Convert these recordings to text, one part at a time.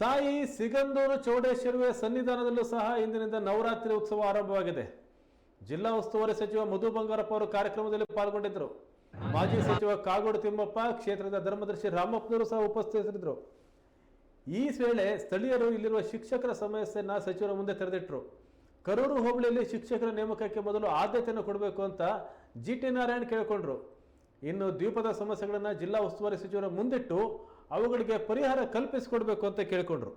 ತಾಯಿ ಸಿಗಂದೂರು ಚೌಡೇಶ್ವರಿಯ ಸನ್ನಿಧಾನದಲ್ಲೂ ಸಹ ಇಂದಿನಿಂದ ನವರಾತ್ರಿ ಉತ್ಸವ ಆರಂಭವಾಗಿದೆ. ಜಿಲ್ಲಾ ಉಸ್ತುವಾರಿ ಸಚಿವ ಮಧು ಬಂಗಾರಪ್ಪ ಅವರು ಕಾರ್ಯಕ್ರಮದಲ್ಲಿ ಪಾಲ್ಗೊಂಡಿದ್ದರು. ಮಾಜಿ ಸಚಿವ ಕಾಗೋಡು ತಿಮ್ಮಪ್ಪ, ಕ್ಷೇತ್ರದ ಧರ್ಮದರ್ಶಿ ರಾಮಪ್ಪನವರು ಸಹ ಉಪಸ್ಥಿತರಿದ್ದರು. ಈ ವೇಳೆ ಸ್ಥಳೀಯರು ಇಲ್ಲಿರುವ ಶಿಕ್ಷಕರ ಸಮಸ್ಯೆಯನ್ನ ಸಚಿವರ ಮುಂದೆ ತೆರೆದಿಟ್ಟರು ಕರೂರು ಹೋಬಳಿಯಲ್ಲಿ ಶಿಕ್ಷಕರ ನೇಮಕಕ್ಕೆ ಮೊದಲು ಆದ್ಯತೆಯನ್ನು ಕೊಡಬೇಕು ಅಂತ ಜಿ ಟಿ ನಾರಾಯಣ್ ಕೇಳಿಕೊಂಡ್ರು. ಇನ್ನು ದ್ವೀಪದ ಸಮಸ್ಯೆಗಳನ್ನು ಜಿಲ್ಲಾ ಉಸ್ತುವಾರಿ ಸಚಿವರ ಮುಂದಿಟ್ಟು ಅವುಗಳಿಗೆ ಪರಿಹಾರ ಕಲ್ಪಿಸಿಕೊಡ್ಬೇಕು ಅಂತ ಕೇಳಿಕೊಂಡ್ರು.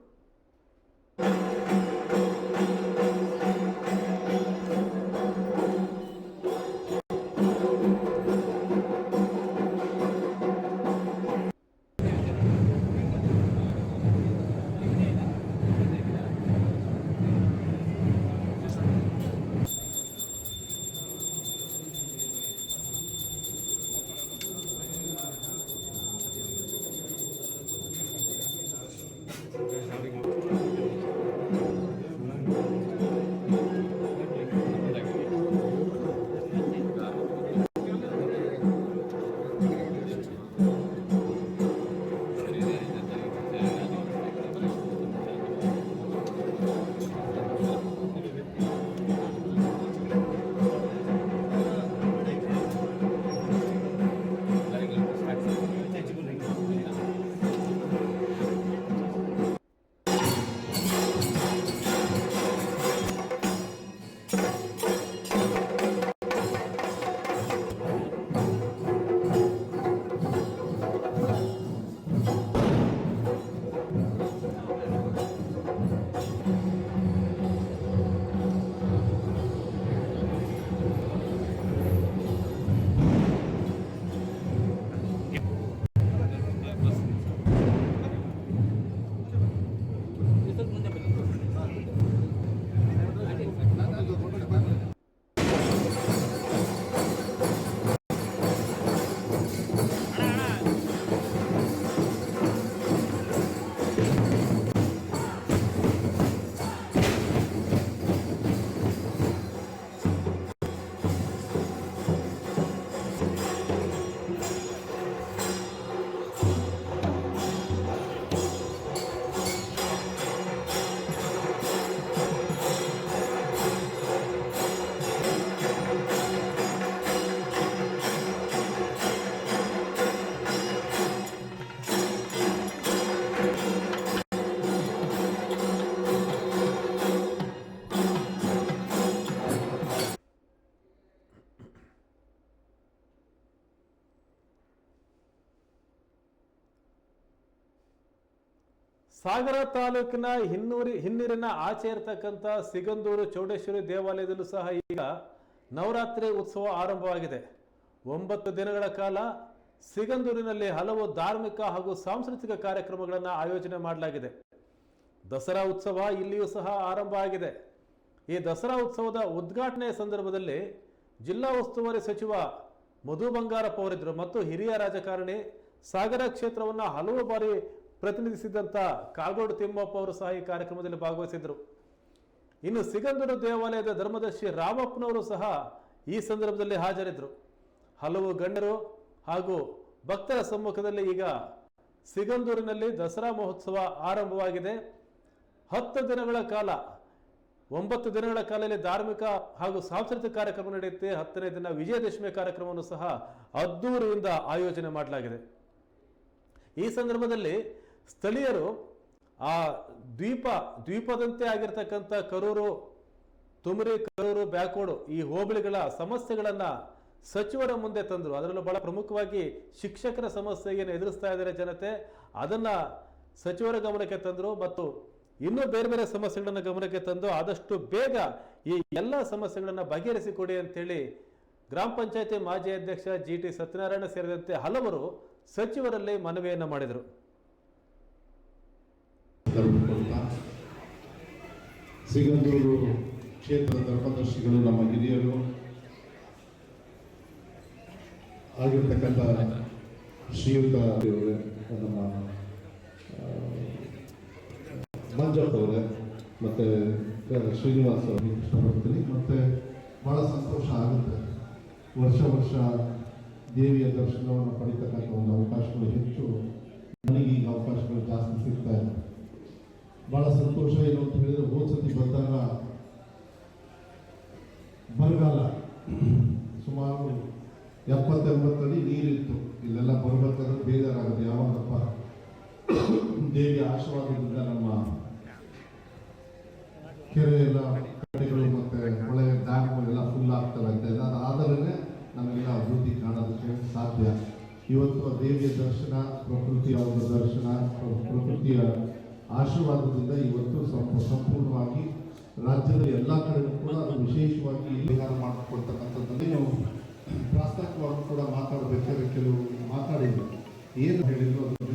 ಸಾಗರ ತಾಲೂಕಿನ ಹಿನ್ನೂರಿ ಹಿನ್ನೀರಿನ ಆಚೆ ಇರತಕ್ಕಂಥ ಸಿಗಂದೂರು ಚೌಡೇಶ್ವರಿ ದೇವಾಲಯದಲ್ಲೂ ಸಹ ಈಗ ನವರಾತ್ರಿ ಉತ್ಸವ ಆರಂಭವಾಗಿದೆ. ಒಂಬತ್ತು ದಿನಗಳ ಕಾಲ ಸಿಗಂದೂರಿನಲ್ಲಿ ಹಲವು ಧಾರ್ಮಿಕ ಹಾಗೂ ಸಾಂಸ್ಕೃತಿಕ ಕಾರ್ಯಕ್ರಮಗಳನ್ನು ಆಯೋಜನೆ ಮಾಡಲಾಗಿದೆ. ದಸರಾ ಉತ್ಸವ ಇಲ್ಲಿಯೂ ಸಹ ಆರಂಭ ಆಗಿದೆ. ಈ ದಸರಾ ಉತ್ಸವದ ಉದ್ಘಾಟನೆಯ ಸಂದರ್ಭದಲ್ಲಿ ಜಿಲ್ಲಾ ಉಸ್ತುವಾರಿ ಸಚಿವ ಮಧು ಬಂಗಾರಪ್ಪ ಅವರಿದ್ದರು ಮತ್ತು ಹಿರಿಯ ರಾಜಕಾರಣಿ ಸಾಗರ ಕ್ಷೇತ್ರವನ್ನು ಹಲವು ಬಾರಿ ಪ್ರತಿನಿಧಿಸಿದಂಥ ಕಾಗೋಡು ತಿಮ್ಮಪ್ಪ ಅವರು ಸಹ ಈ ಕಾರ್ಯಕ್ರಮದಲ್ಲಿ ಭಾಗವಹಿಸಿದ್ದರು. ಇನ್ನು ಸಿಗಂದೂರು ದೇವಾಲಯದ ಧರ್ಮದರ್ಶಿ ರಾಮಪ್ಪನವರು ಸಹ ಈ ಸಂದರ್ಭದಲ್ಲಿ ಹಾಜರಿದ್ದರು. ಹಲವು ಗಣ್ಯರು ಹಾಗೂ ಭಕ್ತರ ಸಮ್ಮುಖದಲ್ಲಿ ಈಗ ಸಿಗಂದೂರಿನಲ್ಲಿ ದಸರಾ ಮಹೋತ್ಸವ ಆರಂಭವಾಗಿದೆ. ಹತ್ತು ದಿನಗಳ ಕಾಲ, ಒಂಬತ್ತು ದಿನಗಳ ಕಾಲದಲ್ಲಿ ಧಾರ್ಮಿಕ ಹಾಗೂ ಸಾಂಸ್ಕೃತಿಕ ಕಾರ್ಯಕ್ರಮ ನಡೆಯುತ್ತೆ. ಹತ್ತನೇ ದಿನ ವಿಜಯದಶಮಿ ಕಾರ್ಯಕ್ರಮವನ್ನು ಸಹ ಅದ್ದೂರಿಯಿಂದ ಆಯೋಜನೆ ಮಾಡಲಾಗಿದೆ. ಈ ಸಂದರ್ಭದಲ್ಲಿ ಸ್ಥಳೀಯರು ಆ ದ್ವೀಪ, ದ್ವೀಪದಂತೆ ಆಗಿರ್ತಕ್ಕಂಥ ಕರೂರು, ತುಮರಿ, ಕರೂರು ಬ್ಯಾಕೋಡು ಈ ಹೋಬಳಿಗಳ ಸಮಸ್ಯೆಗಳನ್ನು ಸಚಿವರ ಮುಂದೆ ತಂದರು. ಅದರಲ್ಲೂ ಬಹಳ ಪ್ರಮುಖವಾಗಿ ಶಿಕ್ಷಕರ ಸಮಸ್ಯೆ ಏನು ಎದುರಿಸ್ತಾ ಇದ್ದಾರೆ ಜನತೆ. ಅದನ್ನು ಸಚಿವರ ಗಮನಕ್ಕೆ ತಂದರು ಮತ್ತು ಇನ್ನೂ ಬೇರೆ ಬೇರೆ ಸಮಸ್ಯೆಗಳನ್ನು ಗಮನಕ್ಕೆ ತಂದು ಆದಷ್ಟು ಬೇಗ ಈ ಎಲ್ಲ ಸಮಸ್ಯೆಗಳನ್ನು ಬಗೆಹರಿಸಿಕೊಡಿ ಅಂತೇಳಿ ಗ್ರಾಮ ಪಂಚಾಯತಿ ಮಾಜಿ ಅಧ್ಯಕ್ಷ ಜಿ ಟಿ ಸತ್ಯನಾರಾಯಣ ಸೇರಿದಂತೆ ಹಲವರು ಸಚಿವರಲ್ಲಿ ಮನವಿಯನ್ನು ಮಾಡಿದರು. ಸಿಗಂದೂರು ಕ್ಷೇತ್ರ ಧರ್ಮದರ್ಶಿಗಳು ನಮ್ಮ ಹಿರಿಯರು. ಆಗಿರ್ತಕ್ಕಂಥ ಶ್ರೀಯುತ ನಮ್ಮ ಮಂಜಪ್ಪ ಅವರೇ, ಮತ್ತು ಶ್ರೀನಿವಾಸ ಅವರಿಗೆ ಇಷ್ಟಪಡ್ತೀನಿ ಮತ್ತು ಭಾಳ ಸಂತೋಷ ಆಗುತ್ತೆ. ವರ್ಷ ವರ್ಷ ದೇವಿಯ ದರ್ಶನವನ್ನು ಪಡಿತಕ್ಕಂಥ ಒಂದು ಅವಕಾಶಗಳು ಹೆಚ್ಚು ನನಗೆ ಈಗ ಅವಕಾಶಗಳು ಜಾಸ್ತಿ ಸಿಗ್ತಾ ಇದೆ. ಭಾಳ ಸಂತೋಷ ಏನು ಅಂತ ಹೇಳಿದ್ರೆ ಕೆರೆ ಎಲ್ಲ ಕಟ್ಟೆಗಳು ಮತ್ತೆ ಹೊಳೆ ಡ್ಯಾಮ್ಗಳೆಲ್ಲ ಫುಲ್ ಆಗ್ತವೆ ಅಂತ ಇದೆ ಅದಾದರೇ ನಮಗೆಲ್ಲ ಅಭಿವೃದ್ಧಿ ಕಾಣೋದಕ್ಕೆ ಸಾಧ್ಯ. ಇವತ್ತು ದೇವಿಯ ದರ್ಶನ, ಪ್ರಕೃತಿಯ ಒಂದು ದರ್ಶನ, ಪ್ರ- ಪ್ರಕೃತಿಯ ಆಶೀರ್ವಾದದಿಂದ ಇವತ್ತು ಸಂಪೂ, ಸಂಪೂರ್ಣವಾಗಿ ರಾಜ್ಯದ ಎಲ್ಲ ಕಡೆಗೂ ಕೂಡ ಅದು ವಿಶೇಷವಾಗಿ ಪರಿಹಾರ ಮಾಡಿಕೊಡ್ತಕ್ಕಂಥದ್ದಲ್ಲಿ ನಾವು ಪ್ರಾಸ್ತಾವಿಕವಾಗಿ ಕೂಡ ಮಾತಾಡಬೇಕಾದ್ರೆ ಕೆಲವು ಮಾತಾಡಿದ್ರು ಏನು ಹೇಳಿದ್ರು ಜೊತೆಗೆ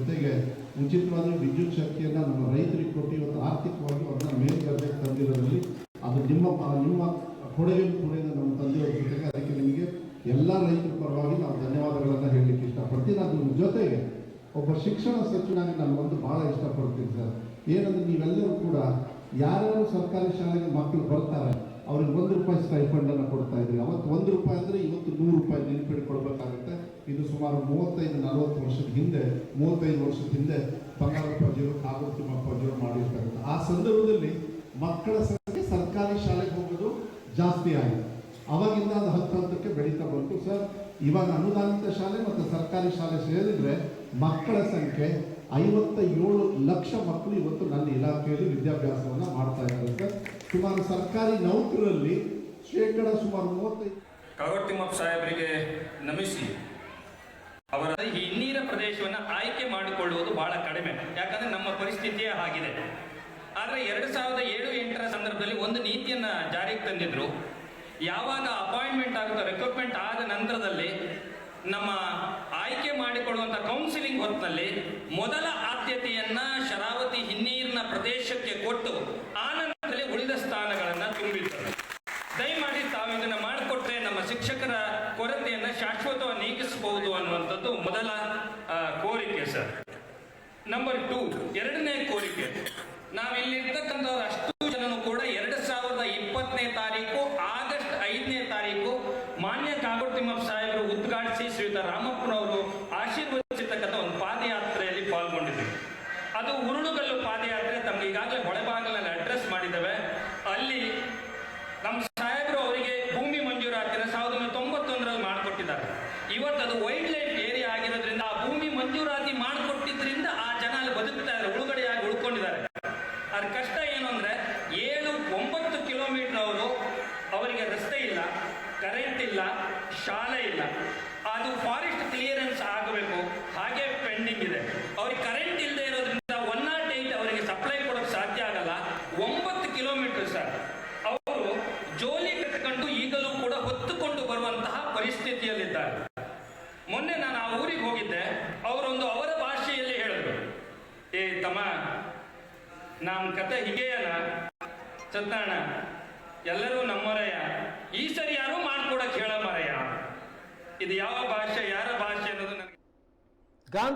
ಉಚಿತವಾದ ವಿದ್ಯುತ್ ಶಕ್ತಿಯನ್ನ ನಮ್ಮ ರೈತರಿಗೆ ಕೊಟ್ಟು ಇವತ್ತು ಆರ್ಥಿಕವಾಗಿ ಅವ್ರನ್ನ ಮೇಲ್ದರ್ಜೆಗೆ ತಂದಿರೋದ್ರಲ್ಲಿ ಅದು ನಿಮ್ಮ ನಿಮ್ಮ ಕೊಡುಗೆ ಕೂಡ ನಮ್ಮ ತಂದೆಯವ್ರ ಜೊತೆಗೆ ಅದಕ್ಕೆ ನಿಮಗೆ ಎಲ್ಲ ರೈತರ ಪರವಾಗಿ ನಾವು ಧನ್ಯವಾದಗಳನ್ನು ಹೇಳಲಿಕ್ಕೆ ಇಷ್ಟಪಡ್ತೀನಿ. ಅದ್ರ ಜೊತೆಗೆ ಒಬ್ಬ ಶಿಕ್ಷಣ ಸಚಿವನಾಗಿ ನಾನು ಒಂದು ಬಹಳ ಇಷ್ಟಪಡ್ತೀನಿ ಸರ್. ಏನಂದ್ರೆ ನೀವೆಲ್ಲರೂ ಕೂಡ ಯಾರ್ಯಾರು ಸರ್ಕಾರಿ ಶಾಲೆಗೆ ಮಕ್ಕಳು ಬರ್ತಾರೆ ಅವ್ರಿಗೆ ಒಂದು ರೂಪಾಯಿ ಸ್ಟೈಫಂಡ್ ಅನ್ನು ಕೊಡ್ತಾ ಇದ್ರಿ. ಅವತ್ತು ಒಂದು ರೂಪಾಯಿ ಅಂದ್ರೆ ಇವತ್ತು ನೂರು ರೂಪಾಯಿ ನೆನಪಿಡಿ ಕೊಡಬೇಕಾಗುತ್ತೆ. ಇದು ಸುಮಾರು ಮೂವತ್ತೈದು, ನಲವತ್ತು ವರ್ಷದ ಹಿಂದೆ, ಮೂವತ್ತೈದು ವರ್ಷದ ಹಿಂದೆ ಬಂಗಾರಪ್ಪಾಜಿಯವರು ಕಾಗೂರು ತಿಮ್ಮಪ್ಪಾಜಿಯವರು ಮಾಡಿರ್ತಕ್ಕಂಥ ಆ ಸಂದರ್ಭದಲ್ಲಿ ಮಕ್ಕಳ ಸಂಖ್ಯೆ ಸರ್ಕಾರಿ ಶಾಲೆಗೆ ಹೋಗೋದು ಜಾಸ್ತಿ ಆಗಿದೆ. ಅವಾಗಿಂದ ಅದು ಹತ್ತು ಹಂತಕ್ಕೆ ಬೆಳೀತಾ ಬಂತು. ಸರ್, ಇವಾಗ ಅನುದಾನಿತ ಶಾಲೆ ಮತ್ತು ಸರ್ಕಾರಿ ಶಾಲೆ ಸೇರಿದ್ರೆ ಮಕ್ಕಳ ಸಂಖ್ಯೆ ಐವತ್ತ ಏಳು ಲಕ್ಷ ಮಕ್ಕಳು ಇವತ್ತು ನನ್ನ ಇಲಾಖೆಯಲ್ಲಿ ವಿದ್ಯಾಭ್ಯಾಸವನ್ನು ಮಾಡ್ತಾ ಇದ್ದಾರೆ, ಸರ್. ಸುಮಾರು ಸರ್ಕಾರಿ ನೌಕರರಲ್ಲಿ ಶೇಕಡ ಸುಮಾರು ಮೂವತ್ತೈದು ಸಾಹೇಬರಿಗೆ ನಮಿಸಿ ಅವರ ಈ ಹಿನ್ನೀರ ಪ್ರದೇಶವನ್ನು ಆಯ್ಕೆ ಮಾಡಿಕೊಳ್ಳುವುದು ಬಹಳ ಕಡಿಮೆ. ಯಾಕಂದ್ರೆ ನಮ್ಮ ಪರಿಸ್ಥಿತಿಯೇ ಆಗಿದೆ. ಆದರೆ ಎರಡು ಸಾವಿರದ ಏಳು ಎಂಟರ ಸಂದರ್ಭದಲ್ಲಿ ಒಂದು ನೀತಿಯನ್ನ ಜಾರಿಗೆ ತಂದಿದ್ರು. ಯಾವಾಗ ಅಪಾಯಿಂಟ್ಮೆಂಟ್ ಆಗುತ್ತೋ, ರೆಕ್ರೂಟ್ಮೆಂಟ್ ಆದ ನಂತರದಲ್ಲಿ ನಮ್ಮ ಆಯ್ಕೆ ಮಾಡಿಕೊಳ್ಳುವಂಥ ಕೌನ್ಸಿಲಿಂಗ್ ಹೊತ್ತಿನಲ್ಲಿ ಮೊದಲ ಆದ್ಯತೆಯನ್ನ ಶರಾವತಿ ಹಿನ್ನೀರಿನ ಪ್ರದೇಶಕ್ಕೆ ಕೊಟ್ಟು, ಆ ಶಾಶ್ವತವಾಗಿ ನೀಗಿಸಬಹುದು ಅನ್ನುವಂಥದ್ದು ಮೊದಲ ಕೋರಿಕೆ ಸರ್. ನಂಬರ್ ಟೂ ಎರಡನೇ ಕೋರಿಕೆ. ನಾವಿಲ್ಲಿರ್ತಕ್ಕಂಥವ್ರು ಅಷ್ಟು ಜನನು ಕೂಡ ಎರಡು ಸಾವಿರದ ಇಪ್ಪತ್ತನೇ ತಾರೀಕು, ಆಗಸ್ಟ್ ಐದನೇ ತಾರೀಕು ಮಾನ್ಯ ಕಾಗೋಟಿಮ್ಮ ಸಾಹೇಬರು ಉದ್ಘಾಟಿಸಿ ಶ್ರೀಯುತ ರಾಮಪ್ಪನವರು ಆಶೀರ್ವದಿಸಿರ್ತಕ್ಕಂಥ ಒಂದು ಪಾದಯಾತ್ರೆಯಲ್ಲಿ ಪಾಲ್ಗೊಂಡಿದ್ದೀವಿ ಅದು ಉರುಳುಗಲ್ಲು ಪಾದಯಾತ್ರೆ, ತಮಗೆ ಈಗಾಗಲೇ ಹೊಳೆಬಾಗಲಲ್ಲಿ ಅಡ್ರೆಸ್ ಮಾಡಿದ್ದೇವೆ ಅಲ್ಲಿ ನಮ್ಮ ಸಾಹೇಬರು ಅವರಿಗೆ ಭೂಮಿ ಮಂಜೂರಾತಿನ ಸಾವಿರದ ಒಂಬೈನೂರ ತೊಂಬತ್ತೊಂದರಲ್ಲಿ ಮಾಡಿಕೊಟ್ಟಿದ್ದಾರೆ ಇವತ್ತು ಅದು ವೈಲ್ಡ್ ಲೈಫ್ ಏರಿಯಾ ಆಗಿರೋದ್ರಿಂದ ಆ ಭೂಮಿ ಮಂಜೂರಾತಿ ಮಾಡಿಕೊಟ್ಟಿದ್ರಿಂದ ಆ ಜನ ಅಲ್ಲಿ ಬದುಕ್ತಾ ಇದ್ದಾರೆ ಉಳುಗಡೆಯಾಗಿ ಉಳ್ಕೊಂಡಿದ್ದಾರೆ. ಅದ್ರ ಕಷ್ಟ ಏನು ಅಂದ್ರೆ ಏಳು ಒಂಬತ್ತು ಕಿಲೋಮೀಟರ್ ಅವರು ಅವರಿಗೆ ರಸ್ತೆ ಇಲ್ಲ ಕರೆಂಟ್ ಇಲ್ಲ, ಶಾಲೆ ಇಲ್ಲ. ಅದು ಫಾರೆಸ್ಟ್ ಕ್ಲಿಯರೆನ್ಸ್ ಆಗಬೇಕು, ಹಾಗೆ ಪೆಂಡಿಂಗ್ ಇದೆ. ನಮ್ಮ ಕತೆ ಹೀಗೆಯಲ್ಲ ಚತ್ತಾಣ ಎಲ್ಲರೂ ನಮ್ಮರಯ್ಯ ಈ ಸರಿ ಯಾರು ಮಾಡ್ಕೊಡಕ್ ಹೇಳ ಮರಯ್ಯ ಇದು ಯಾವ ಭಾಷೆ, ಯಾರ ಭಾಷೆ